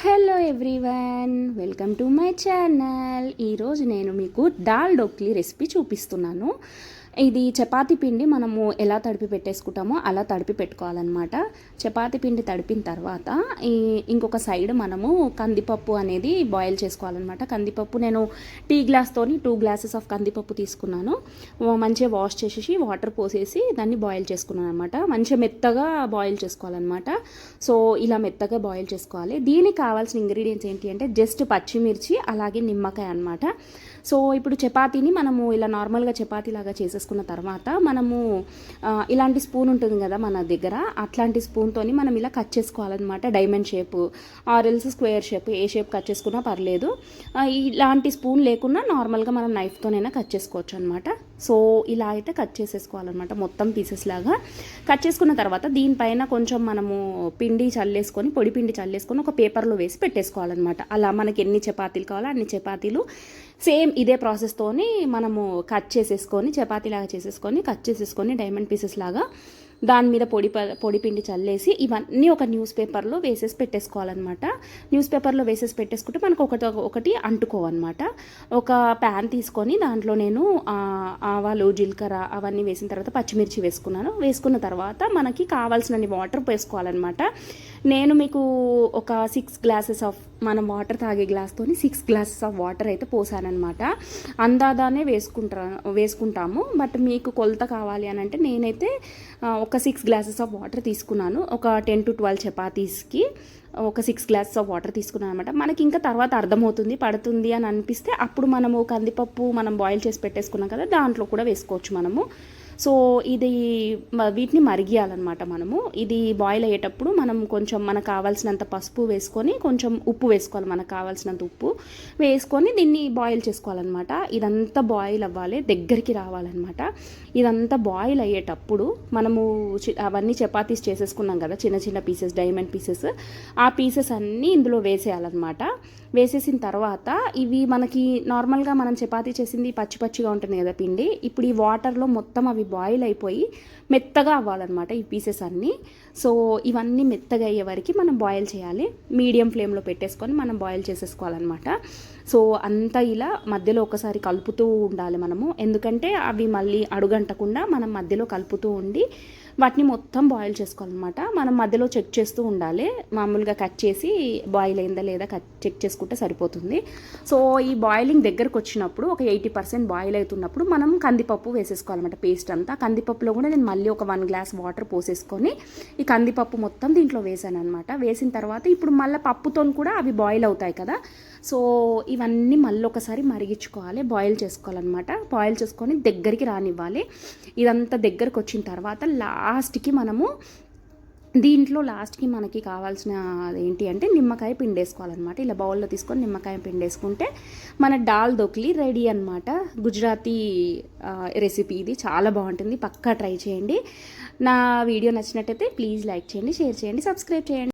Hello everyone welcome to my channel. ఈరోజు నేను మీకు దాల్ డోక్లీ రెసిపీ చూపిస్తున్నాను. ఇది చపాతి పిండి మనము ఎలా తడిపి పెట్టేసుకుంటామో అలా తడిపి పెట్టుకోవాలన్నమాట. చపాతి పిండి తడిపిన తర్వాత ఈ ఇంకొక సైడ్ మనము కందిపప్పు అనేది బాయిల్ చేసుకోవాలన్నమాట. కందిపప్పు నేను టీ గ్లాస్తోని టూ గ్లాసెస్ ఆఫ్ కందిపప్పు తీసుకున్నాను. మంచిగా వాష్ చేసేసి వాటర్ పోసేసి దాన్ని బాయిల్ చేసుకున్నాను అనమాట మంచిగా మెత్తగా బాయిల్ చేసుకోవాలన్నమాట. సో ఇలా మెత్తగా బాయిల్ చేసుకోవాలి. దీనికి కావాల్సిన ఇంగ్రీడియంట్స్ ఏంటి అంటే జస్ట్ పచ్చిమిర్చి అలాగే నిమ్మకాయ అనమాట సో ఇప్పుడు చపాతీని మనము ఇలా నార్మల్గా చపాతీలాగా లాగా చేసుకున్న తర్వాత మనము ఇలాంటి స్పూన్ ఉంటుంది కదా మన దగ్గర అట్లాంటి స్పూన్తోని మనం ఇలా కట్ చేసుకోవాలన్నమాట. Diamond shape or else square shape A shape cut చేసుకున్నా పర్లేదు. ఇలాంటి స్పూన్ లేకున్నా నార్మల్గా మనం నైఫ్తోనైనా కట్ చేసుకోవచ్చు అనమాట సో ఇలా అయితే కట్ చేసేసుకోవాలన్నమాట మొత్తం పీసెస్ లాగా. కట్ చేసుకున్న తర్వాత దీనిపైన కొంచెం మనము పిండి చల్లేసుకొని పొడి పిండి చల్లేసుకొని ఒక పేపర్లో వేసి పెట్టేసుకోవాలన్నమాట. అలా మనకి ఎన్ని చపాతీలు కావాలో అన్ని చపాతీలు సేమ్ ఇదే ప్రాసెస్తోని మనము కట్ చేసేసుకొని చపాతీలాగా చేసేసుకొని కట్ చేసేసుకొని డైమండ్ పీసెస్ లాగా దాని మీద పొడి ప- పొడి పిండి చల్లేసి ఇవన్నీ ఒక న్యూస్ పేపర్లో వేసేసి పెట్టేసుకోవాలన్నమాట. న్యూస్ పేపర్లో వేసేసి పెట్టేసుకుంటే మనకు ఒకటి ఒకటి అంటుకోవన్నమాట. ఒక ప్యాన్ తీసుకొని దాంట్లో నేను ఆవాలు జీలకర్ర అవన్నీ వేసిన తర్వాత పచ్చిమిర్చి వేసుకున్నాను. వేసుకున్న తర్వాత మనకి కావాల్సినన్ని వాటర్ వేసుకోవాలన్నమాట. నేను మీకు ఒక సిక్స్ గ్లాసెస్ ఆఫ్ మనం వాటర్ తాగే గ్లాస్తోని సిక్స్ గ్లాసెస్ ఆఫ్ వాటర్ అయితే పోసానమాట అందాదానే వేసుకుంటా వేసుకుంటాము. బట్ మీకు కొలత కావాలి అని అంటే నేనైతే ఒక సిక్స్ గ్లాసెస్ ఆఫ్ వాటర్ తీసుకున్నాను. ఒక టెన్ టు ట్వెల్వ్ చపాతీస్కి ఒక సిక్స్ గ్లాసెస్ ఆఫ్ వాటర్ తీసుకున్నాను అనమాట మనకి ఇంకా తర్వాత అర్థమవుతుంది పడుతుంది అని అనిపిస్తే అప్పుడు మనము కందిపప్పు మనం బాయిల్ చేసి పెట్టేసుకున్నాం కదా దాంట్లో కూడా వేసుకోవచ్చు మనము. సో ఇది వీటిని మరిగియాలన్నమాట మనము. ఇది బాయిల్ అయ్యేటప్పుడు మనం కొంచెం మనకు కావాల్సినంత పసుపు వేసుకొని కొంచెం ఉప్పు వేసుకోవాలి మనకు కావాల్సినంత ఉప్పు వేసుకొని దీన్ని బాయిల్ చేసుకోవాలన్నమాట. ఇదంతా బాయిల్ అవ్వాలి దగ్గరికి రావాలన్నమాట. ఇదంతా బాయిల్ అయ్యేటప్పుడు మనము చి- అవన్నీ చపాతీస్ చేసేసుకున్నాం కదా చిన్న చిన్న పీసెస్ డైమండ్ పీసెస్ ఆ పీసెస్ అన్నీ ఇందులో వేసేయాలన్నమాట. వేసేసిన తర్వాత ఇవి మనకి నార్మల్గా మనం చపాతీ చేసింది పచ్చి పచ్చిగా ఉంటుంది కదా పిండి. ఇప్పుడు ఈ వాటర్లో మొత్తం అవి బాయిల్ అయిపోయి మెత్తగా అవ్వాలన్నమాట ఈ పీసెస్ అన్నీ. సో ఇవన్నీ మెత్తగా అయ్యే వరకు మనం బాయిల్ చేయాలి. మీడియం ఫ్లేమ్లో పెట్టేసుకొని మనం బాయిల్ చేసేసుకోవాలన్నమాట. సో అంతా ఇలా మధ్యలో ఒకసారి కలుపుతూ ఉండాలి మనము. ఎందుకంటే అవి మళ్ళీ అడుగంటకుండా మనం మధ్యలో కలుపుతూ ఉండి వాటిని మొత్తం బాయిల్ చేసుకోవాలన్నమాట. మనం మధ్యలో చెక్ చేస్తూ ఉండాలి. మామూలుగా కట్ చేసి బాయిల్ అయిందా లేదా కట్ చెక్ చేసుకుంటే సరిపోతుంది. సో ఈ బాయిలింగ్ దగ్గరకు వచ్చినప్పుడు ఒక ఎయిటీ పర్సెంట్ బాయిల్ అవుతున్నప్పుడు మనం కందిపప్పు వేసేసుకోవాలన్నమాట పేస్ట్ అంతా. కందిపప్పులో కూడా నేను మళ్ళీ ఒక వన్ గ్లాస్ వాటర్ పోసేసుకొని ఈ కందిపప్పు మొత్తం దీంట్లో వేసాను అనమాట వేసిన తర్వాత ఇప్పుడు మళ్ళీ పప్పుతో కూడా అవి బాయిల్ అవుతాయి కదా. సో ఇవన్నీ మళ్ళీ ఒకసారి మరిగించుకోవాలి బాయిల్ చేసుకోవాలన్నమాట. బాయిల్ చేసుకొని దగ్గరికి రానివ్వాలి. ఇదంతా దగ్గరకు వచ్చిన తర్వాత లాస్ట్కి మనము దీంట్లో లాస్ట్కి మనకి కావాల్సిన ఏంటి అంటే నిమ్మకాయ పిండేసుకోవాలన్నమాట. ఇలా బౌల్లో తీసుకొని నిమ్మకాయ పిండేసుకుంటే మన డాల్ దొక్లీ రెడీ అనమాట గుజరాతీ రెసిపీ ఇది చాలా బాగుంటుంది. పక్కా ట్రై చేయండి. నా వీడియో నచ్చినట్టయితే ప్లీజ్ లైక్ చేయండి షేర్ చేయండి సబ్స్క్రైబ్ చేయండి.